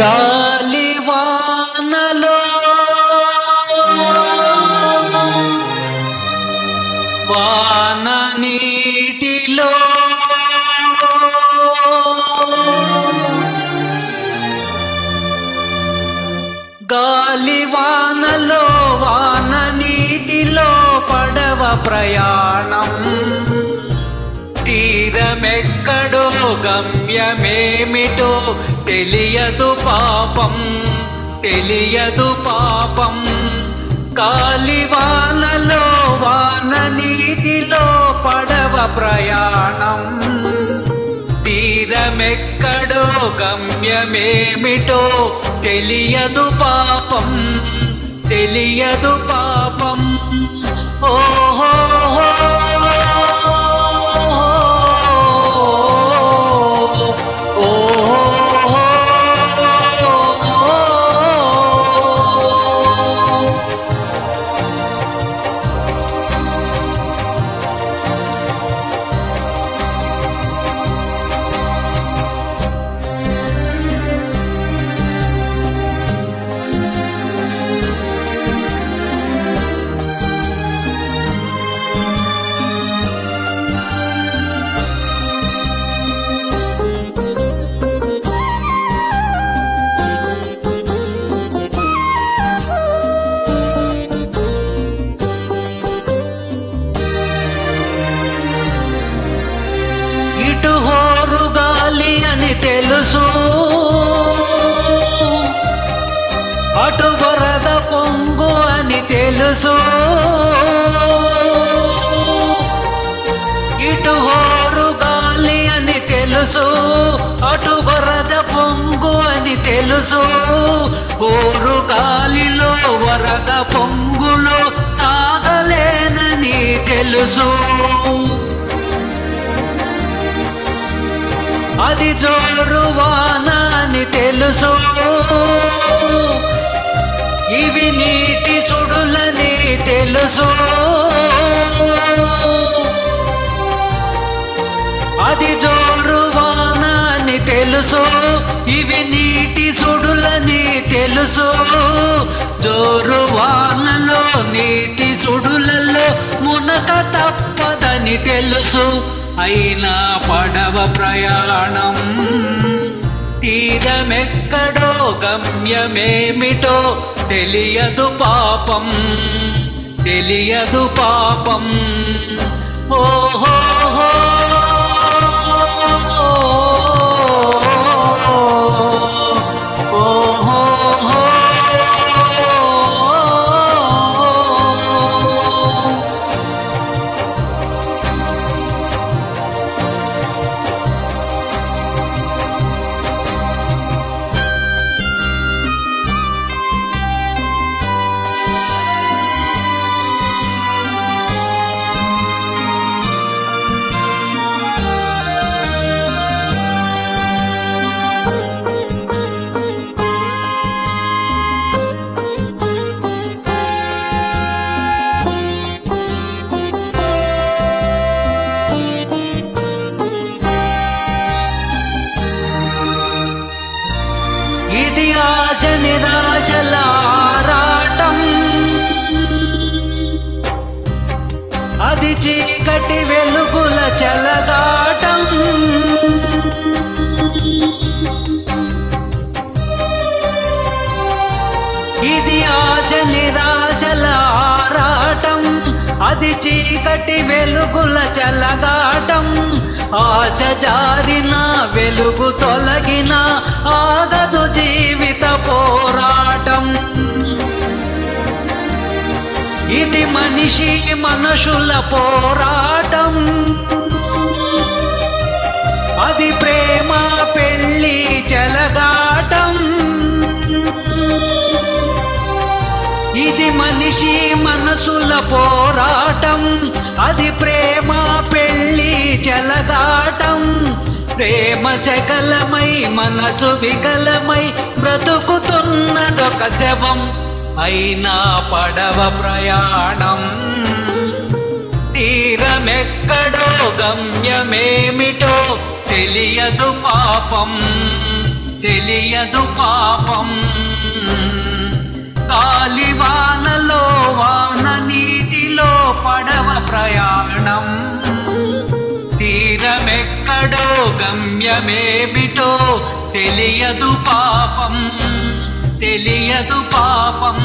గాలివానలో. వాన నీటిలో. పడవ ప్రయాణం. తీరమెక్కడో గమ్యమేమిటో తెలియదు పాపం తెలియదు పాపం. కాలివానలో వాన నీటిలో పడవ ప్రయాణం. తీరమెక్కడో గమ్యమేమిటో తెలియదు పాపం తెలియదు పాపం. ఓ తెలుసు అటు వరద పొంగు అని తెలుసు. హోరు గాలిలో వరద పొంగులో సాగలేనని తెలుసు. అది జోరు వాన అని తెలుసు. ఇవి నీటి సుడులని తెలుసు. తెలుసు? జోరు వానలో నీటి సుడులలో మునక తప్పదని తెలుసు. అయినా పడవ ప్రయాణం తీరమెక్కడో గమ్యమేమిటో తెలియదు పాపం తెలియదు పాపం. ఓహో ఇది ఆశ నిరాశల అది చీకటి వెలుగుల చలగాటం. ఇది ఆశ నిరాశల ఆరాటం అది చీకటి వెలుగుల చల్లగాటం ఆశ జారిన వెలుగు తొలగిన ఆగదు జీవిత పోరాటం. ఇది మనిషి మనుషుల పోరాటం. అది ప్రేమ పెళ్ళి చెలగాటం. ఇది మనిషి మనసుల పోరాటం. అది ప్రేమ పెళ్ళి చెలగాటం. ప్రేమ చకలమై మనసు వికలమై బ్రతుకుతున్నదొక శవం. అయినా పడవ ప్రయాణం. తీరమెక్కడో గమ్యమేమిటో తెలియదు పాపం. తెలియదు పాపం. కాలివానలో వాన నీటిలో పడవ ప్రయాణం. తీరమెక్కడో గమ్యమేమిటో తెలియదు పాపం తెలియదు పాపం.